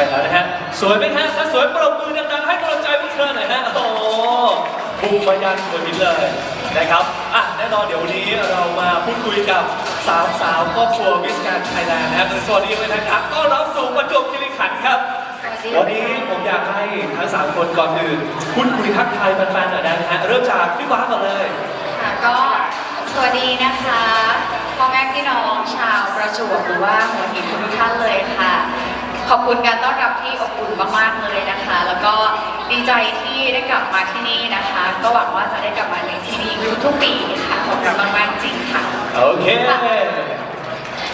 ช่แล้วนะฮะ สวยไหมฮะถ้าสวยปรบมือดังๆให้กำลังใจพวกเธอหน่อยฮะ โอ้โหผู้บรรยายสวยมินเลยนะครับ อะ แน่นอนเดี๋ยวนี้เรามาพูดคุยกับสาวสาวครอบครัวมิสแกรนไทยแลนด์นะครับสวัสดีเลยนะครับต้อนรับสูงประจวบคิริขันครับ วันนี้ผมอยากให้ทั้งสามคนก่อนอื่นพูดคุยทักทายแฟนๆหน่อยนะฮะ เริ่มจากพี่ฟ้าก่อนเลย ค่ะก็สวัสดีนะคะพ่อแม่พี่น้องชาวประจวบหรือว่าหัวหินทุกท่านเลยค่ะ ขอบคุณการต้อนรับที่อบอุ่นมากๆเลยนะคะ แล้วก็ดีใจที่ได้กลับมาที่นี่นะคะ ก็หวังว่าจะได้กลับมาในที่นี่ทุกๆปีค่ะขอบคุณมากๆจริงค่ะ โอเค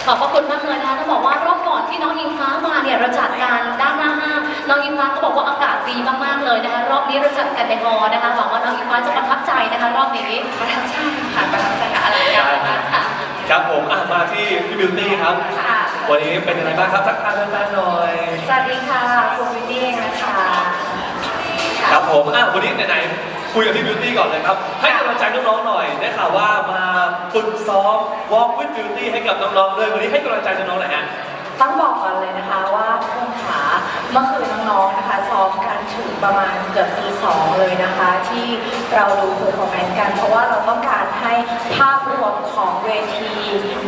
ขอบพระคุณมากเลยนะคะต้องบอกว่ารอบก่อนที่น้องอิงฟ้ามาเนี่ยเราจัดการด้านหน้าห้างน้องอิงฟ้าก็บอกว่าอากาศดีมากๆเลยนะคะ รอบนี้เราจัดกันในฮอลล์นะคะหวังว่าน้องอิงฟ้าจะประทับใจนะคะ รอบนี้ประทับใจค่ะประทับใจค่ะอลังการมากค่ะ ครับผมอะมาที่พี่บิวตี้ครับ ค่ะ วันนี้เป็นยังไงบ้างครับทักทายแฟนๆหน่อย สวัสดีค่ะคุณวินนี่เองนะคะครับผมอะวันนี้ไหนๆคุยกับพี่บิวตี้ก่อนเลยครับ ให้กำลังใจน้องๆหน่อย ได้ข่าวว่ามาฝึกซ้อม Walk with Beauty ให้กับน้องๆด้วยวันนี้ให้กำลังใจน้องๆหน่อยฮะ ต้องบอกก่อนเลยนะคะว่าทุกคนขาเมื่อคืนน้องๆนะคะซ้อมกันถึงประมาณเกือบตีสองเลยนะคะ ที่เราดูเพอร์ฟอร์แมนซ์กัน มของเวที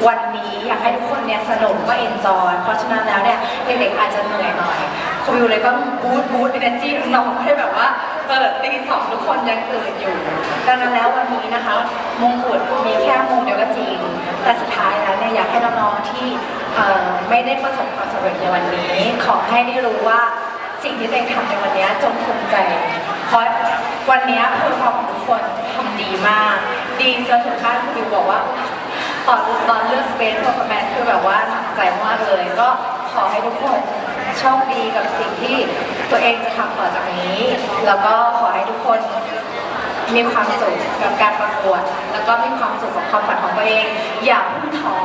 วันนี้อยากให้ทุกคนเนี่ยสนุกก็เอนจอยเพราะฉะนั้นแล้วเนี่ยเด็กๆอาจจะเหนื่อยหน่อยครูวิวเลยต้องบูทบูทเอเนจีน้องให้แบบว่าเปิดตีสองทุกคนยังตื่นอยู่ ดังนั้นแล้ววันนี้นะคะมงกุฎมีแค่มงเดียวก็จริง แต่สุดท้ายแล้วเนี่ยอยากให้น้องๆที่ไม่ได้ประสบความสำเร็จในวันนี้ ขอให้ได้รู้ว่าสิ่งที่ตัวเองทำในวันนี้จงภูมิใจ เพราะวันนี้เพอร์ฟอร์ม คนทำดีมาก ดีจนถึงขั้นคุณบิวบอกว่า ตอนตอนเลือกเบสเพอร์ฟอร์แมนซ์คือแบบว่าหนักใจมากเลย ก็ขอให้ทุกคนโชคดีกับสิ่งที่ตัวเองจะทำต่อจากนี้ แล้วก็ขอให้ทุกคนมีความสุขกับการประกวด แล้วก็มีความสุขกับความฝันของตัวเอง อย่าเพิ่งท้อ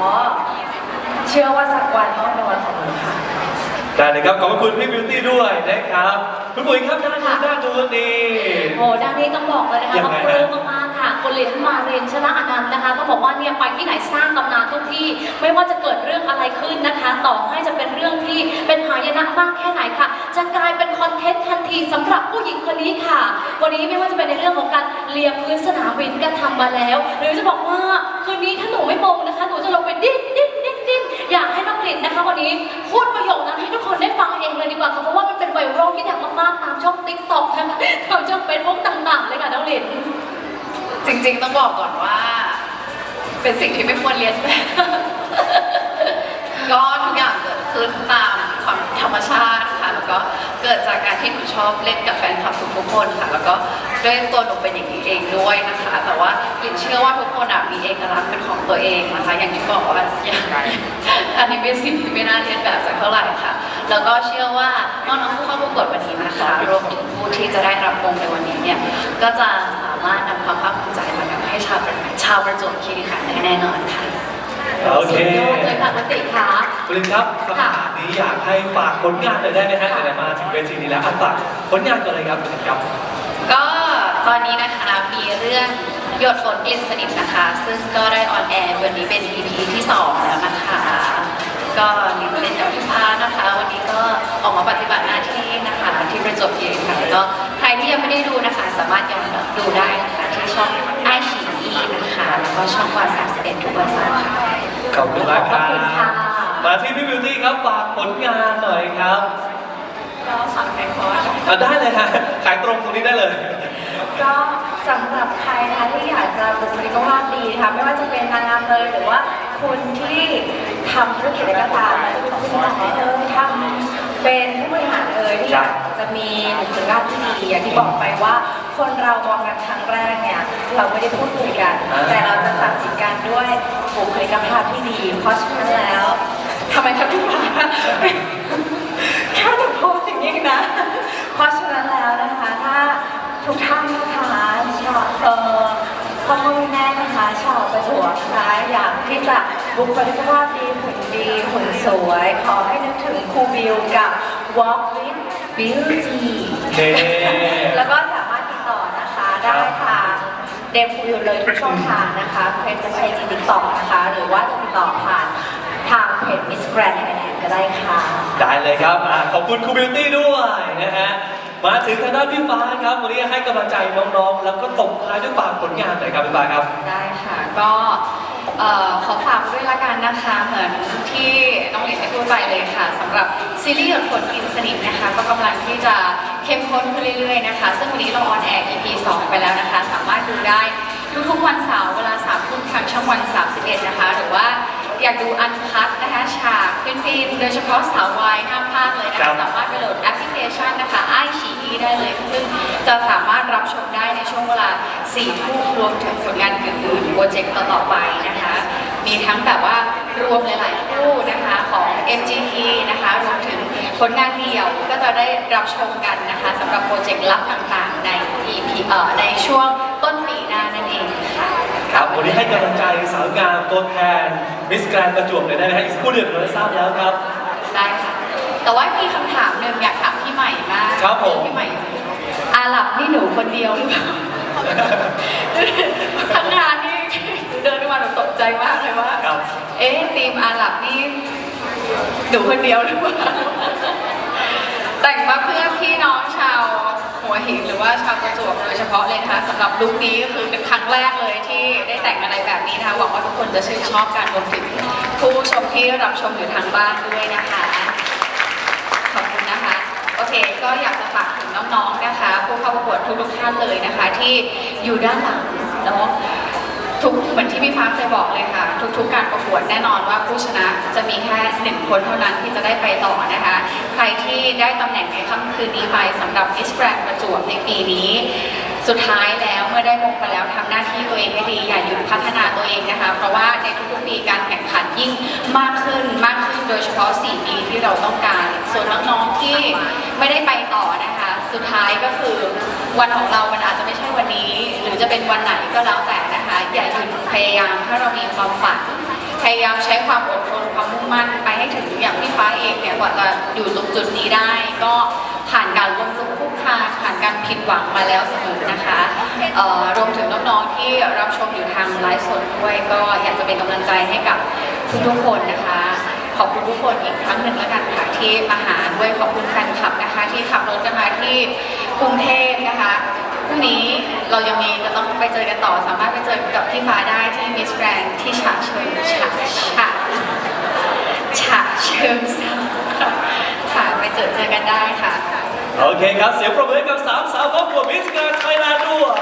เชื่อว่าสักวันต้องนวันของหนูค่ะได้เลยครับขอบคุณพี่บิวตี้ด้วยนะครับ คุณปุ๋ยครับด้านนู้นด้านนู้นนี่ โอ้ด้านนี้ต้องบอกเลยนะคะยังว่าไงปลื้ฮะมมากๆค่ะคนเรียนมาเรียนชนะอนันต์นะคะต้องบอกว่าเนี่ยไปที่ไหนสร้างตำนานทุกที่ ไม่ว่าจะเกิดเรื่องอะไรขึ้นนะคะ ต่อให้จะเป็นเรื่องที่เป็นหายนะมากแค่ไหนค่ะ จะกลายเป็นคอนเทนต์ทันทีสำหรับผู้หญิงคนนี้ค่ะ วันนี้ไม่ว่าจะเป็นในเรื่องของการเลียพื้นสนามบินก็ทำมาแล้ว หรือจะบอกว่าคืนนี้ถ้าหนูไม่มงนะคะหนูจะลงไปดิ้นดิ้นดิ้นดิ้นอยากให้น้องกลิ่นนะคะวันนี้พูด ที่ดังมากตามช่องติ๊กต็อกนะคะตามช่องเฟซบุ๊กต่างๆเลยค่ะน้องลินจริงๆ ต้องบอกก่อนว่า เป็นสิ่งที่ไม่ควรเรียนแบบ ก็ทุกอย่างเกิดขึ้นตามความธรรมชาติค่ะ แล้วก็เกิดจากการที่หนูชอบเล่นกับแฟนคลับทุกๆคนค่ะ แล้วก็ ด้วยตัวหนูเป็นอย่างนี้เองด้วยนะคะ แต่ว่าหลินเชื่อว่าทุกคนอะมีเอกลักษณ์เป็นของตัวเองนะคะ อย่างที่บอกว่าอย่างอันนี้เป็นสิ่งที่ไม่น่าเรียนแบบสักเท่าไหร่ค่ะ แล้วก็เชื่อว่าน้องๆผู้เข้าประกวดวันนี้นะคะรวมถึงผู้ที่จะได้รับมงในวันนี้เนี่ยก็จะสามารถนำความภาคภูมิใจมานำให้ชาวประชาวประจวบคีรีขันธ์ได้แน่นอนค่ะโอเค สุดยอดเลยค่ะคุณติค่ะ คุณลินครับคำถามนี้อยากให้ฝากผลงานหน่อยได้ไหมฮะไหนๆมาถึงเวทีนี้แล้วอะฝากผลงานก่อนเลยครับคุณลินครับ ก็ ตอนนี้นะคะมีเรื่องหยดฝนกลิ่นสนิทนะคะ ซึ่งก็ได้ออนแอร์วันนี้เป็น EP ที่ 2 แล้วนะคะ ก็ลินเล่นกับพี่ฟ้านะคะ วันนี้ก็ออกมาปฏิบัติหน้าที่นะคะที่ประจวบคีรีขันธ์แล้วก็ใครที่ยังไม่ได้ดูนะคะ สามารถย้อนดูได้นะคะที่ช่องไอชีอีนะคะ แล้วก็ช่องวัน31ทุกวันเสาร์ค่ะขอบคุณมากครัขอบคุณค่ะบมาที่พี่บิวตี้ครับฝากผลงานหน่อยครับก็ฝากในคอร์สอะได้เลยฮะขายตรงตรงนี้ได้เลย ก็สำหรับใครนะคะที่อยากจะบุคลิกภาพดีนะคะไม่ว่าจะเป็นนางงามเลยหรือว่าคุณที่ทำธุรกิจอะไรก็ตามนะจะเป็นคุณหมอเอยทำเป็นผู้บริหารเอยที่อยากจะมีบุคลิกภาพที่ดีอย่างที่บอกไปว่า คนเรามองกันครั้งแรกเนี่ยเราไม่ได้พูดคุยกัน แต่เราจะตัดสินกันด้วยบุคลิกภาพที่ดี เพราะฉะนั้นแล้วทำไมครับพี่ฟ้าแค่จะโพสต์อย่างนี้นะเพราะฉะนั้นแล้วนะคะ ทุกท่านนะคะชาวเอ่อพ่อพ่อแม่นะคะชาวประจวบนะคะอยากที่จะบุคลิกภาพดีหุ่นดีหุ่นสวย ขอให้นึกถึงครูบิวกับ Walk with Beauty เน่แล้วก็สามารถติดต่อนะคะได้ทางเดมวิวเลยทุกช่องทางนะคะเฟซบุ๊กไอจีติดต่อนะคะ หรือว่าจะติดต่อผ่านทางเพจ Miss Grand Thailand ก็ได้ค่ะ ได้เลยครับอะขอบคุณครูบิวตี้ด้วยนะฮะ มาถึงทางด้านพี่ฟ้าครับวันนี้ให้กำลังใจน้องๆ แล้วก็ตบท้ายด้วยฝากผลงานหน่อยครับพี่ฟ้าครับ ได้ค่ะก็เอ่อขอฝากด้วยละกันนะคะเหมือนที่น้องเอกได้พูดไปเลยค่ะสำหรับซีรีส์หยดฝนกินสนิทนะคะ ก็กำลังที่จะเข้มข้นขึ้นเรื่อยๆนะคะ ซึ่งวันนี้เราออนแอร์ EP 2 ไปแล้วนะคะ สามารถดูได้ทุกๆวันเสาร์เวลา3ทุ่มทางช่องวัน 31 นะคะ หรือว่าอยากดูอันคัดนะคะฉาก ฟินๆโดยเฉพาะสาววายห้ามพลาดเลยนะครัคะบ สามารถไปโหลดแอปพลิเคชันนะคะไอชีอีได้เลย ซึ่งจะสามารถรับชมได้ในช่วงเวลา4ทุ่มรวมถึงผลงานอื่นๆโปรเจกต์ต่อๆไปนะคะ มีทั้งแบบว่ารวมหลายๆคู่นะคะของ MGT นะคะรวมถึงผลงานเดี่ยวก็จะได้รับชมกันนะคะสำหรับโปรเจกต์ลับต่างๆใน EP เอ่อในช่วง ค่ะครับวันนี้ให้กำลังใจสาวงามตัวแทนมิสแกรนประจวบเลยได้ไหมครับอีกสักครู่เดียวเราจะทราบแล้วครับ ได้ค่ะ แต่ว่ามีคำถามหนึ่งอยากถามพี่ใหม่มากครับผม พี่ใหม่อาหลับนี่หนูคนเดียวหรือเปล่าทั้งงานนี่เดินมาหนูตกใจมากเลยว่า ครับเอ๊ะทีมอาหลับนี่หนูคนเดียวหรือเปล่าแต่งมาเพื่อพี่น้องชาว หัวหินหรือว่าชาวประจวบโดยเฉพาะเลยนะคะสำหรับลุคนี้ก็คือเป็นครั้งแรกเลยที่ได้แต่งอะไรแบบนี้นะคะหวังว่าทุกคนจะชื่นชอบการรวมถึงผู้ชมที่รับชมอยู่ทางบ้านด้วยนะคะขอบคุณนะคะโอเคก็อยากจะฝากถึงน้องๆนะคะ ผู้เข้าประกวดทุกๆท่านเลยนะคะ ที่อยู่ด้านหลังเนาะ ทุกเหมือนที่พี่ฟ้าเคยบอกเลยค่ะ ทุกๆการประกวดแน่นอนว่าผู้ชนะจะมีแค่หนึ่งคนเท่านั้นที่จะได้ไปต่อนะคะ ใครที่ได้ตำแหน่งในค่ำคืนนี้ไปสำหรับ Miss Grand ประจวบในปีนี้ สุดท้ายแล้วเมื่อได้มงไปแล้วทำหน้าที่ตัวเองให้ดีอย่าหยุดพัฒนาตัวเองนะคะ เพราะว่าในทุกๆปีการแข่งขันยิ่งมากขึ้นมากขึ้นโดยเฉพาะ4ปีที่เราต้องการ ส่วนน้องๆที่ไม่ได้ไปต่อนะคะ สุดท้ายก็คือวันของเรา มันอาจจะไม่ใช่วันนี้ หรือจะเป็นวันไหนก็แล้วแต่นะคะ อย่าหยุดพยายามถ้าเรามีความฝัน พยายามใช้ความอดทนความมุ่งมั่นไปให้ถึงอย่างพี่ฟ้าเองเนี่ยกว่าจะอยู่ตรงจุดนี้ได้ ก็ผ่านการล้มลุกคุกคานผ่านการผิดหวังมาแล้วเสมอนะคะรวมถึงน้องๆที่รับชมอยู่ทางไลฟ์สดด้วย ก็อยากจะเป็นกำลังใจให้กับทุกๆคนนะคะ ขอบคุณทุกคนอีกครั้งหนึ่งแล้วกันค่ะที่มาหาด้วยขอบคุณแฟนคลับนะคะ ที่ขับรถกันมาที่กรุงเทพนะคะพรุ่งนี้เรายังมีจะต้องไปเจอกันต่อสามารถไปเจอกับพี่ฟ้าได้ที่มิสแกรนที่ฉะเชิงฉะฉะฉะเชิงเซาค่ะค่ะไปเจอเจอกันได้ค่ะ โอเคครับ เสียงปรบมือกับสามสาวครอบครัวมิสแกรนไทยแลนด์ด้วย